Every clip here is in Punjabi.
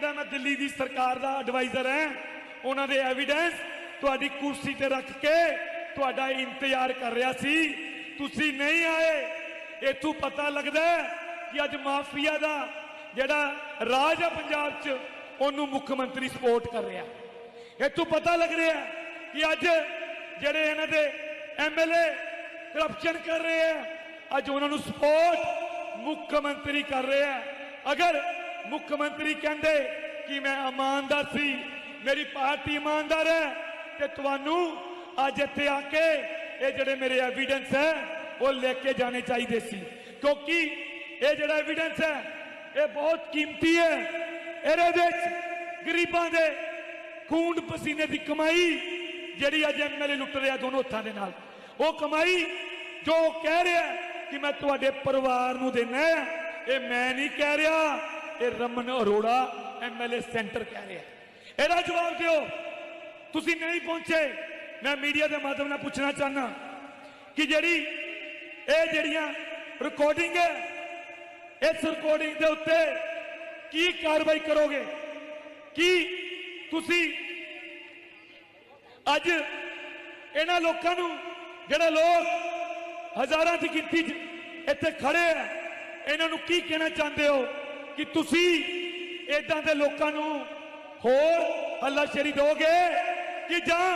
ਕਹਿੰਦਾ ਮੈਂ ਦਿੱਲੀ ਦੀ ਸਰਕਾਰ ਦਾ ਐਡਵਾਈਜ਼ਰ ਹਾਂ। ਉਹਨਾਂ ਦੇ ਐਵੀਡੈਂਸ ਤੁਹਾਡੀ ਕੁਰਸੀ ਤੇ ਰੱਖ ਕੇ ਤੁਹਾਡਾ ਇੰਤਜ਼ਾਰ ਕਰ ਰਿਹਾ ਸੀ। ਤੁਸੀਂ ਨਹੀਂ ਆਏ। ਇਥੋਂ ਪਤਾ ਲੱਗਦਾ ਕਿ ਅੱਜ ਮਾਫੀਆ ਦਾ ਜਿਹੜਾ ਰਾਜ ਹੈ ਪੰਜਾਬ 'ਚ, ਉਹਨੂੰ ਮੁੱਖ ਮੰਤਰੀ ਸਪੋਰਟ ਕਰ ਰਿਹਾ। ਇਥੋਂ ਪਤਾ ਲੱਗ ਰਿਹਾ ਕਿ ਅੱਜ ਜਿਹੜੇ ਇਹਨਾਂ ਦੇ ਐਮਐਲਏ ਕਰਪਸ਼ਨ ਕਰ ਰਹੇ ਆ ਅੱਜ ਉਹਨਾਂ ਨੂੰ ਸਪੋਰਟ ਮੁੱਖ ਮੰਤਰੀ ਕਰ ਰਿਹਾ ਅਗਰ ਮੁੱਖ ਮੰਤਰੀ ਕਹਿੰਦੇ ਕਿ ਮੈਂ ਇਮਾਨਦਾਰ ਸੀ, ਮੇਰੀ ਪਾਰਟੀ ਇਮਾਨਦਾਰ ਹੈ ਤੇ ਤੁਹਾਨੂੰ ਅੱਜ ਇੱਥੇ ਆ ਕੇ ਇਹ ਜਿਹੜੇ ਮੇਰੇ ਐਵੀਡੈਂਸ ਹੈ, ਉਹ ਲੈ ਕੇ ਜਾਣੇ ਚਾਹੀਦੇ ਸੀ। ਕਿਉਂਕਿ ਇਹ ਜਿਹੜਾ ਐਵੀਡੈਂਸ ਹੈ, ਇਹ ਬਹੁਤ ਕੀਮਤੀ ਹੈ। ਇਹਦੇ ਵਿੱਚ ਗਰੀਬਾਂ ਦੇ ਖੂਨ ਪਸੀਨੇ ਦੀ ਕਮਾਈ, ਜਿਹੜੀ ਅੱਜ ਐਮਐਲਏ ਲੁੱਟ ਰਿਹਾ ਦੋਨੋਂ ਹੱਥਾਂ ਦੇ ਨਾਲ, ਉਹ ਕਮਾਈ ਜੋ ਉਹ ਕਹਿ ਰਿਹਾ ਕਿ ਮੈਂ ਤੁਹਾਡੇ ਪਰਿਵਾਰ ਨੂੰ ਦੇਣਾ ਇਹ ਮੈਂ ਨਹੀਂ ਕਹਿ ਰਿਹਾ। ਇਹ ਰਮਨ ਅਰੋੜਾ ਐਮਐਲਏ ਸੈਂਟਰ ਕਹਿ ਰਿਹਾ। ਇਹਦਾ ਜਵਾਬ ਦਿਓ। ਤੁਸੀਂ ਨਹੀਂ ਪਹੁੰਚੇ। ਮੈਂ ਮੀਡੀਆ ਦੇ ਮਾਧਿਅਮ ਨਾਲ ਪੁੱਛਣਾ ਚਾਹਨਾ ਕਿ ਜਿਹੜੀ ਇਹ ਜਿਹੜੀਆਂ ਰਿਕਾਰਡਿੰਗ ਹੈ, ਇਸ ਰਿਕਾਰਡਿੰਗ ਦੇ ਉੱਤੇ ਕੀ ਕਾਰਵਾਈ ਕਰੋਗੇ? ਕੀ ਤੁਸੀਂ ਅੱਜ ਇਹਨਾਂ ਲੋਕਾਂ ਨੂੰ ਜਿਹੜੇ ਲੋਕ ਹਜ਼ਾਰਾਂ ਦੀ ਗਿਣਤੀ 'ਚ ਇੱਥੇ ਖੜੇ ਆ, ਇਹਨਾਂ ਨੂੰ ਕੀ ਕਹਿਣਾ ਚਾਹੁੰਦੇ ਹੋ? ਕਿ ਤੁਸੀਂ ਇਦਾਂ ਦੇ ਲੋਕਾਂ ਨੂੰ ਹੋਰ ਹੱਲਾਸ਼ੇਰੀ ਦੋਗੇ ਕਿ ਜਾਂ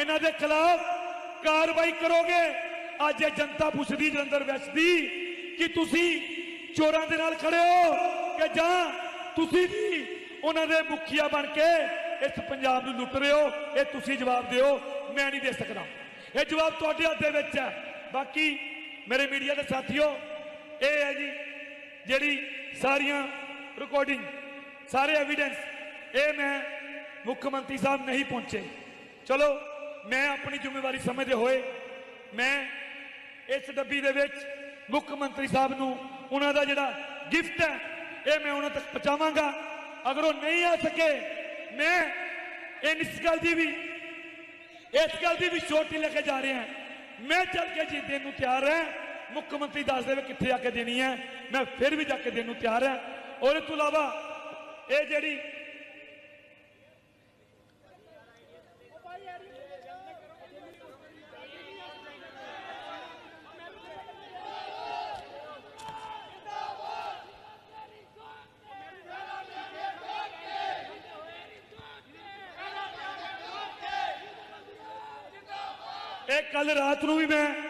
ਇਹਨਾਂ ਦੇ ਖਿਲਾਫ ਕਾਰਵਾਈ ਕਰੋਗੇ? ਅੱਜ ਇਹ ਜਨਤਾ ਪੁੱਛਦੀ, ਜਲੰਧਰ ਵੈਸਟ ਦੀ ਕਿ ਤੁਸੀਂ ਚੋਰਾਂ ਦੇ ਨਾਲ ਖੜੇ ਹੋ ਕਿ ਜਾਂ ਤੁਸੀਂ ਵੀ ਉਹਨਾਂ ਦੇ ਮੁਖੀਆ ਬਣ ਕੇ ਇਸ ਪੰਜਾਬ ਨੂੰ ਲੁੱਟ ਰਹੇ ਹੋ? ਇਹ ਤੁਸੀਂ ਜਵਾਬ ਦਿਓ, ਮੈਂ ਨਹੀਂ ਦੇ ਸਕਦਾ। ਇਹ ਜਵਾਬ ਤੁਹਾਡੇ ਹੱਥ ਦੇ ਵਿੱਚ ਹੈ। ਬਾਕੀ ਮੇਰੇ ਮੀਡੀਆ ਦੇ ਸਾਥੀਓ, ਇਹ ਹੈ ਜੀ ਜਿਹੜੀ ਸਾਰੀਆਂ ਰਿਕਾਰਡਿੰਗ ਸਾਰੇ ਐਵੀਡੈਂਸ ਇਹ ਮੈਂ ਮੁੱਖ ਮੰਤਰੀ ਸਾਹਿਬ ਨਹੀਂ ਪਹੁੰਚੇ। ਚਲੋ, ਮੈਂ ਆਪਣੀ ਜ਼ਿੰਮੇਵਾਰੀ ਸਮਝਦੇ ਹੋਏ, ਮੈਂ ਇਸ ਡੱਬੀ ਦੇ ਵਿੱਚ ਮੁੱਖ ਮੰਤਰੀ ਸਾਹਿਬ ਨੂੰ ਉਹਨਾਂ ਦਾ ਜਿਹੜਾ ਗਿਫਟ ਹੈ, ਇਹ ਮੈਂ ਉਹਨਾਂ ਤੱਕ ਪਹੁੰਚਾਵਾਂਗਾ। ਅਗਰ ਉਹ ਨਹੀਂ ਆ ਸਕੇ, ਮੈਂ ਇਸ ਗੱਲ ਦੀ ਵੀ, ਇਸ ਗੱਲ ਦੀ ਵੀ ਛੋਟੀ ਲੈ ਕੇ ਜਾ ਰਿਹਾ। ਮੈਂ ਚੱਲ ਕੇ ਜੀ ਦੇਣ ਨੂੰ ਤਿਆਰ ਹਾਂ। ਮੁੱਖ ਮੰਤਰੀ ਦੱਸ ਦੇਵੇ ਕਿੱਥੇ ਆ ਕੇ ਦੇਣੀ ਹੈ ਮੈਂ ਫਿਰ ਵੀ ਜਾ ਕੇ ਦੇਣ ਨੂੰ ਤਿਆਰ ਹਾਂ ਔਰ ਇਸ ਤੋਂ ਇਲਾਵਾ ਇਹ ਜਿਹੜੀ ਇਹ ਕੱਲ ਰਾਤ ਨੂੰ ਵੀ ਮੈਂ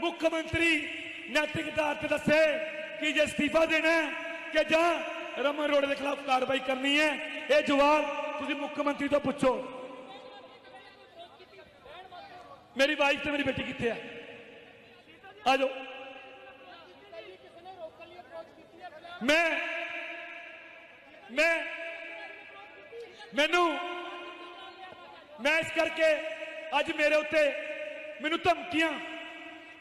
ਮੁੱਖ ਮੰਤਰੀ ਨੈਤਿਕ ਆਧਾਰ ਤੇ ਦੱਸੇ ਕਿ ਜੇ ਅਸਤੀਫਾ ਦੇਣਾ ਕਿ ਜਾਂ ਰਮਨ ਅਰੋੜਾ ਦੇ ਖਿਲਾਫ ਕਾਰਵਾਈ ਕਰਨੀ ਹੈ, ਇਹ ਜਵਾਬ ਤੁਸੀਂ ਮੁੱਖ ਮੰਤਰੀ ਤੋਂ ਪੁੱਛੋ। ਮੇਰੀ ਵਾਈਫ ਤੇ ਮੇਰੀ ਬੇਟੀ ਕਿੱਥੇ ਹੈ ਆ ਜਾਓ। ਮੈਂ ਮੈਂ, ਮੈਨੂੰ, ਮੈਂ ਇਸ ਕਰਕੇ ਅੱਜ ਮੇਰੇ ਉੱਤੇ ਮੈਨੂੰ ਧਮਕੀਆਂ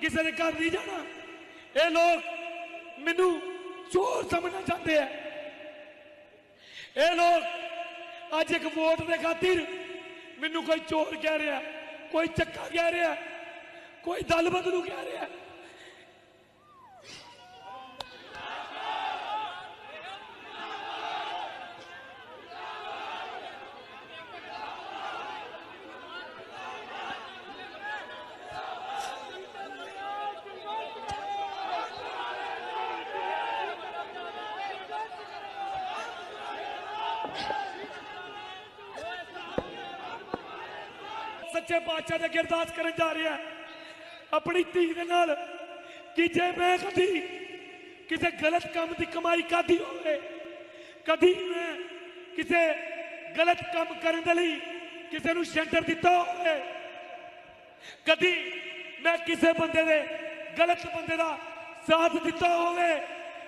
ਕਿਸੇ ਦੇ ਘਰ ਨਹੀਂ ਜਾਣਾ। ਇਹ ਲੋਕ ਮੈਨੂੰ ਚੋਰ ਸਮਝਣਾ ਚਾਹੁੰਦੇ ਆ। ਇਹ ਲੋਕ ਅੱਜ ਇੱਕ ਵੋਟ ਦੇ ਖਾਤਰ ਮੈਨੂੰ ਕੋਈ ਚੋਰ ਕਹਿ ਰਿਹਾ, ਕੋਈ ਚੱਕਾ ਕਹਿ ਰਿਹਾ, ਕੋਈ ਦਲ ਬਦਲੂ ਕਹਿ ਰਿਹਾ। ਸੱਚੇ ਪਾਤਸ਼ਾਹ ਦੇ ਅਰਦਾਸ ਕਰਨ ਜਾ ਰਿਹਾ ਆਪਣੀ ਧੀ ਦੇ ਨਾਲ ਕਿ ਜੇ ਮੈਂ ਕਦੀ ਕਿਸੇ ਗਲਤ ਕੰਮ ਦੀ ਕਮਾਈ ਕਾਦੀ ਹੋਵੇ, ਕਦੀ ਮੈਂ ਕਿਸੇ ਗਲਤ ਕੰਮ ਕਰਨ ਦੇ ਲਈ ਕਿਸੇ ਨੂੰ ਸੈਂਟਰ ਦਿੱਤਾ ਹੋਵੇ, ਕਦੀ ਮੈਂ ਕਿਸੇ ਬੰਦੇ ਦੇ ਗਲਤ ਬੰਦੇ ਦਾ ਸਾਥ ਦਿੱਤਾ ਹੋਵੇ,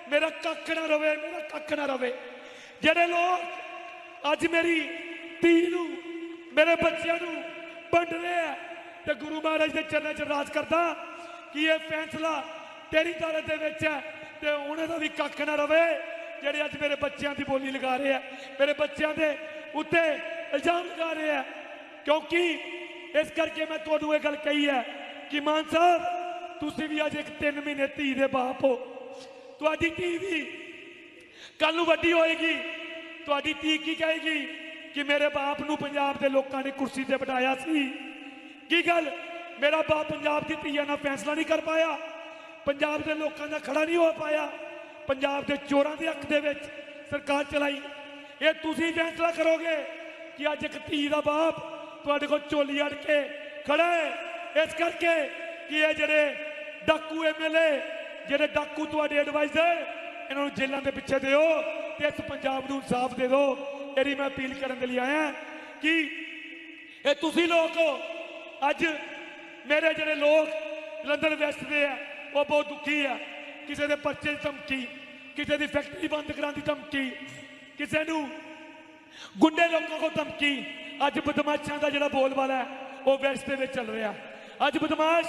ਮੇਰਾ ਕੱਖ ਨਾ ਰਵੇ, ਮੇਰਾ ਕੱਖ ਨਾ ਰਵੇ। ਜਿਹੜੇ ਲੋਕ ਅੱਜ ਮੇਰੀ ਧੀ ਨੂੰ, ਮੇਰੇ ਬੱਚਿਆਂ ਨੂੰ ਵੰਡ ਰਿਹਾ ਤੇ ਗੁਰੂ ਮਹਾਰਾਜ ਦੇ ਚਰਨਾਂ 'ਚ ਰਾਜ ਕਰਦਾ, ਕਿ ਇਹ ਫੈਸਲਾ ਤੇਰੀ ਦਾਲਤ ਦੇ ਵਿੱਚ ਹੈ ਤੇ ਉਹਨਾਂ ਦਾ ਵੀ ਕੱਖ ਨਾ ਰਵੇ, ਜਿਹੜੇ ਅੱਜ ਮੇਰੇ ਬੱਚਿਆਂ ਦੀ ਬੋਲੀ ਲਗਾ ਰਹੇ ਆ ਮੇਰੇ ਬੱਚਿਆਂ ਦੇ ਉੱਤੇ ਇਲਜ਼ਾਮ ਲਗਾ ਰਹੇ ਆ ਕਿਉਂਕਿ ਇਸ ਕਰਕੇ ਮੈਂ ਤੁਹਾਨੂੰ ਇਹ ਗੱਲ ਕਹੀ ਹੈ ਕਿ ਮਾਨ ਸਾਹਿਬ, ਤੁਸੀਂ ਵੀ ਅੱਜ ਇੱਕ 3 ਮਹੀਨੇ ਧੀ ਦੇ ਬਾਪ ਹੋ। ਤੁਹਾਡੀ ਧੀ ਵੀ ਕੱਲ ਨੂੰ ਵੱਡੀ ਹੋਏਗੀ। ਤੁਹਾਡੀ ਧੀ ਕੀ ਕਹੇਗੀ? ਕਿ ਮੇਰੇ ਬਾਪ ਨੂੰ ਪੰਜਾਬ ਦੇ ਲੋਕਾਂ ਨੇ ਕੁਰਸੀ ਤੇ ਬਿਠਾਇਆ ਸੀ। ਕੀ ਗੱਲ? ਮੇਰਾ ਬਾਪ ਪੰਜਾਬ ਦੀ ਧੀਆਂ ਨਾਲ ਫੈਸਲਾ ਨਹੀਂ ਕਰ ਪਾਇਆ। ਪੰਜਾਬ ਦੇ ਲੋਕਾਂ ਦਾ ਖੜਾ ਨਹੀਂ ਹੋ ਪਾਇਆ। ਪੰਜਾਬ ਦੇ ਚੋਰਾਂ ਦੇ ਹੱਕ ਦੇ ਵਿੱਚ ਸਰਕਾਰ ਚਲਾਈ। ਇਹ ਤੁਸੀਂ ਫੈਸਲਾ ਕਰੋਗੇ ਕਿ ਅੱਜ ਇੱਕ ਧੀ ਦਾ ਬਾਪ ਤੁਹਾਡੇ ਕੋਲ ਝੋਲੀ ਅੜ ਕੇ ਖੜਾ ਹੈ। ਇਸ ਕਰਕੇ ਕਿ ਇਹ ਜਿਹੜੇ ਡਾਕੂ ਐਮਐਲਏ ਜਿਹੜੇ ਡਾਕੂ ਤੁਹਾਡੇ ਐਡਵਾਈਜ਼ਰ ਇਹਨਾਂ ਨੂੰ ਜੇਲ੍ਹਾਂ ਦੇ ਪਿੱਛੇ ਦਿਓ ਤੇ ਇਸ ਪੰਜਾਬ ਨੂੰ ਇਨਸਾਫ ਦੇ ਦਿਓ। ਇਹਦੀ ਮੈਂ ਅਪੀਲ ਕਰਨ ਦੇ ਲਈ ਆਇਆ ਕਿ ਇਹ ਤੁਸੀਂ ਲੋਕ ਹੋ। ਅੱਜ ਮੇਰੇ ਜਿਹੜੇ ਲੋਕ ਲੰਡਨ ਵੈਸਟ ਦੇ ਆ, ਉਹ ਬਹੁਤ ਦੁਖੀ ਆ। ਕਿਸੇ ਦੇ ਪਰਚੇ ਦੀ ਧਮਕੀ, ਕਿਸੇ ਦੀ ਫੈਕਟਰੀ ਬੰਦ ਕਰਾਉਣ ਦੀ ਧਮਕੀ, ਕਿਸੇ ਨੂੰ ਗੁੰਡੇ ਲੋਕਾਂ ਕੋ ਧਮਕੀ। ਅੱਜ ਬਦਮਾਸ਼ਾਂ ਦਾ ਜਿਹੜਾ ਬੋਲਬਾਲਾ ਹੈ, ਉਹ ਵੈਸਟ ਦੇ ਵਿੱਚ ਚੱਲ ਰਿਹਾ। ਅੱਜ ਬਦਮਾਸ਼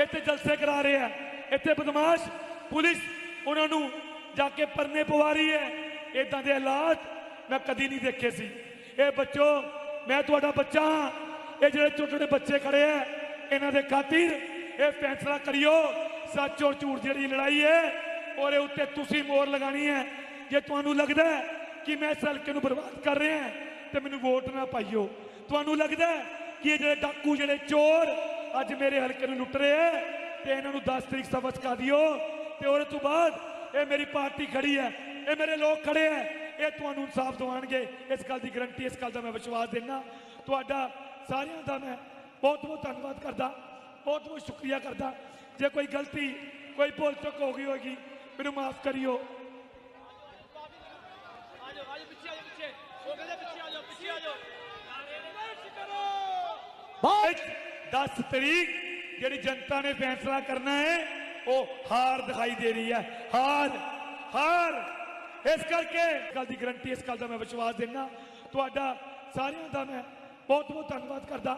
ਇੱਥੇ ਜਲਸੇ ਕਰਾ ਰਹੇ ਆ। ਇੱਥੇ ਬਦਮਾਸ਼ ਪੁਲਿਸ ਉਹਨਾਂ ਨੂੰ ਜਾ ਕੇ ਪਰਨੇ ਪਵਾ ਰਹੀ ਹੈ। ਇਦਾਂ ਦੇ ਹਾਲਾਤ ਮੈਂ ਕਦੀ ਨਹੀਂ ਦੇਖੇ ਸੀ। ਇਹ ਬੱਚੋ, ਮੈਂ ਤੁਹਾਡਾ ਬੱਚਾ ਹਾਂ। ਇਹ ਜਿਹੜੇ ਛੋਟੇ ਛੋਟੇ ਬੱਚੇ ਖੜੇ ਆ, ਇਹਨਾਂ ਦੇ ਖਾਤਰ ਇਹ ਫੈਸਲਾ ਕਰਿਓ। ਸੱਚ ਔਰ ਝੂਠ ਜਿਹੜੀ ਲੜਾਈ ਹੈ, ਉਹਦੇ ਉੱਤੇ ਤੁਸੀਂ ਮੋਹਰ ਲਗਾਣੀ ਹੈ। ਜੇ ਤੁਹਾਨੂੰ ਲੱਗਦਾ ਕਿ ਮੈਂ ਇਸ ਹਲਕੇ ਨੂੰ ਬਰਬਾਦ ਕਰ ਰਿਹਾ ਤੇ ਮੈਨੂੰ ਵੋਟ ਨਾ ਪਾਈਓ। ਤੁਹਾਨੂੰ ਲੱਗਦਾ ਕਿ ਇਹ ਜਿਹੜੇ ਡਾਕੂ, ਜਿਹੜੇ ਚੋਰ ਅੱਜ ਮੇਰੇ ਹਲਕੇ ਨੂੰ ਲੁੱਟ ਰਹੇ ਹੈ, ਤੇ ਇਹਨਾਂ ਨੂੰ 10 ਤਰੀਕ ਸਬਕ ਕਾ ਦਿਓ। ਤੇ ਉਹਦੇ ਤੋਂ ਬਾਅਦ ਇਹ ਮੇਰੀ ਪਾਰਟੀ ਖੜੀ ਹੈ, ਇਹ ਮੇਰੇ ਲੋਕ ਖੜੇ ਹੈ। ਇਹ ਤੁਹਾਨੂੰ ਇਨਸਾਫ ਦਿਵਾਉਣਗੇ। ਇਸ ਗੱਲ ਦੀ ਗਰੰਟੀ ਇਸ ਗੱਲ ਦਾ ਮੈਂ ਵਿਸ਼ਵਾਸ ਦਿੰਦਾ। ਤੁਹਾਡਾ ਸਾਰਿਆਂ ਦਾ ਮੈਂ ਬਹੁਤ ਬਹੁਤ ਧੰਨਵਾਦ ਕਰਦਾ। ਬਹੁਤ ਬਹੁਤ ਸ਼ੁਕਰੀਆ ਕਰਦਾ। ਜੇ ਕੋਈ ਗਲਤੀ ਕੋਈ ਭੁੱਲ ਚੁੱਕ ਹੋ ਗਈ ਹੋਗੀ ਮੈਨੂੰ ਮਾਫ ਕਰਿਓ। ਬਹੁਤ 10 ਤਰੀਕ ਜਿਹੜੀ ਜਨਤਾ ਨੇ ਫੈਸਲਾ ਕਰਨਾ ਹੈ ਉਹ ਹਾਰ ਦਿਖਾਈ ਦੇ ਰਹੀ ਹੈ। ਹਾਰ ਹਾਰ। ਇਸ ਕਰਕੇ ਇਸ ਗੱਲ ਦੀ ਗਰੰਟੀ ਇਸ ਗੱਲ ਦਾ ਮੈਂ ਵਿਸ਼ਵਾਸ ਦਿੰਦਾ ਤੁਹਾਡਾ ਸਾਰਿਆਂ ਦਾ ਮੈਂ ਬਹੁਤ ਬਹੁਤ ਧੰਨਵਾਦ ਕਰਦਾ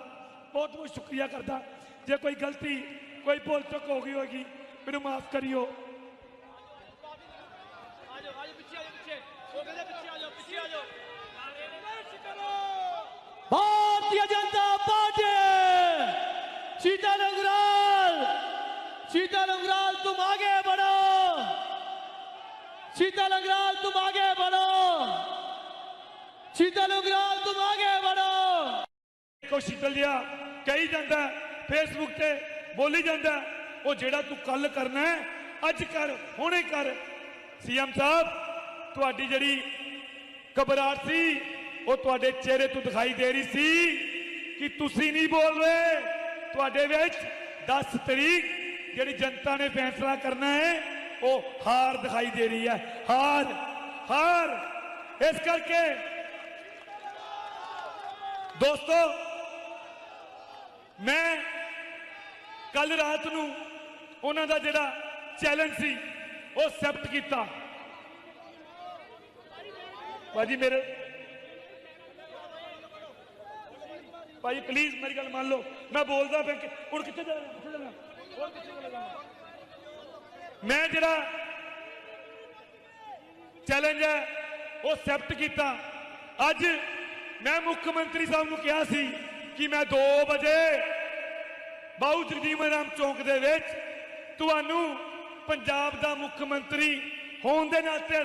ਬਹੁਤ ਬਹੁਤ ਸ਼ੁਕਰੀਆ ਕਰਦਾ ਜੇ ਕੋਈ ਗਲਤੀ ਕੋਈ ਭੁੱਲ ਚੁੱਕ ਹੋ ਗਈ ਹੋਗੀ ਮੈਨੂੰ ਮਾਫ ਕਰਿਓ ਆ ਜਾਓ ਆ ਜਾਓ ਪਿੱਛੇ ਆ ਜਾਓ ਪਿੱਛੇ ਉਹ ਕਹਿੰਦੇ ਪਿੱਛੇ ਆ ਜਾਓ ਪਿੱਛੇ ਆ ਜਾਓ ਸੰਘਰਸ਼ ਕਰੋ भारतीय जनता पार्टी शीतल उग्राल शीतल उग्राल तुम आगे बढ़ो शीतल उग्राल तुम आगे बढ़ो शीतल उग्राल तुम आगे बढ़ो ਕੋ ਸ਼ੀਤਲ ਜਿਹਾ ਕਹੀ ਜਾਂਦਾ ਫੇਸਬੁੱਕ ਤੇ ਬੋਲੀ ਜਾਂਦਾ ਉਹ ਜਿਹੜਾ ਤੂੰ ਕੱਲ ਕਰਨਾ ਹੈ, ਅੱਜ ਕਰ ਹੁਣੇ ਕਰ ਸੀਐਮ ਸਾਹਿਬ ਤੁਹਾਡੀ ਜਿਹੜੀ ਘਬਰਾਹਟ ਸੀ ਉਹ ਤੁਹਾਡੇ ਚਿਹਰੇ ਤੋਂ ਦਿਖਾਈ ਦੇ ਰਹੀ ਸੀ ਕਿ ਤੁਸੀਂ ਨਹੀਂ ਬੋਲ ਰਹੇ ਤੁਹਾਡੇ ਵਿੱਚ 10 ਤਰੀਕ ਜਿਹੜੀ ਜਨਤਾ ਨੇ ਫੈਸਲਾ ਕਰਨਾ ਹੈ ਉਹ ਹਾਰ ਦਿਖਾਈ ਦੇ ਰਹੀ ਹੈ। ਹਾਰ ਹਾਰ। ਇਸ ਕਰਕੇ ਦੋਸਤੋ, ਮੈਂ ਕੱਲ ਰਾਤ ਨੂੰ ਉਹਨਾਂ ਦਾ ਜਿਹੜਾ ਚੈਲੰਜ ਸੀ, ਉਹ ਐਕਸੈਪਟ ਕੀਤਾ। ਭਾਜੀ ਮੇਰੇ ਭਾਜੀ ਪਲੀਜ਼ ਮੇਰੀ ਗੱਲ ਮੰਨ ਲਓ। ਮੈਂ ਬੋਲਦਾ ਫਿਰ ਹੁਣ ਕਿੱਥੇ ਜਾ ਕਿੱਥੇ ਜਾਣਾ ਹੋਰ ਕਿੱਥੇ ਜਾਣਾ ਮੈਂ ਜਿਹੜਾ ਚੈਲੰਜ ਹੈ, ਉਹ ਐਕਸੈਪਟ ਕੀਤਾ। ਅੱਜ ਮੈਂ ਮੁੱਖ ਮੰਤਰੀ ਸਾਹਿਬ ਨੂੰ ਕਿਹਾ ਸੀ ਕਿ ਮੈਂ 2 ਵਜੇ ਬਾਊ ਜਗਦੀਪ ਰਾਮ ਚੌਂਕ ਦੇ ਵਿੱਚ ਤੁਹਾਨੂੰ ਪੰਜਾਬ ਦਾ ਮੁੱਖ ਮੰਤਰੀ ਹੋਣ ਦੇ ਨਾਤੇ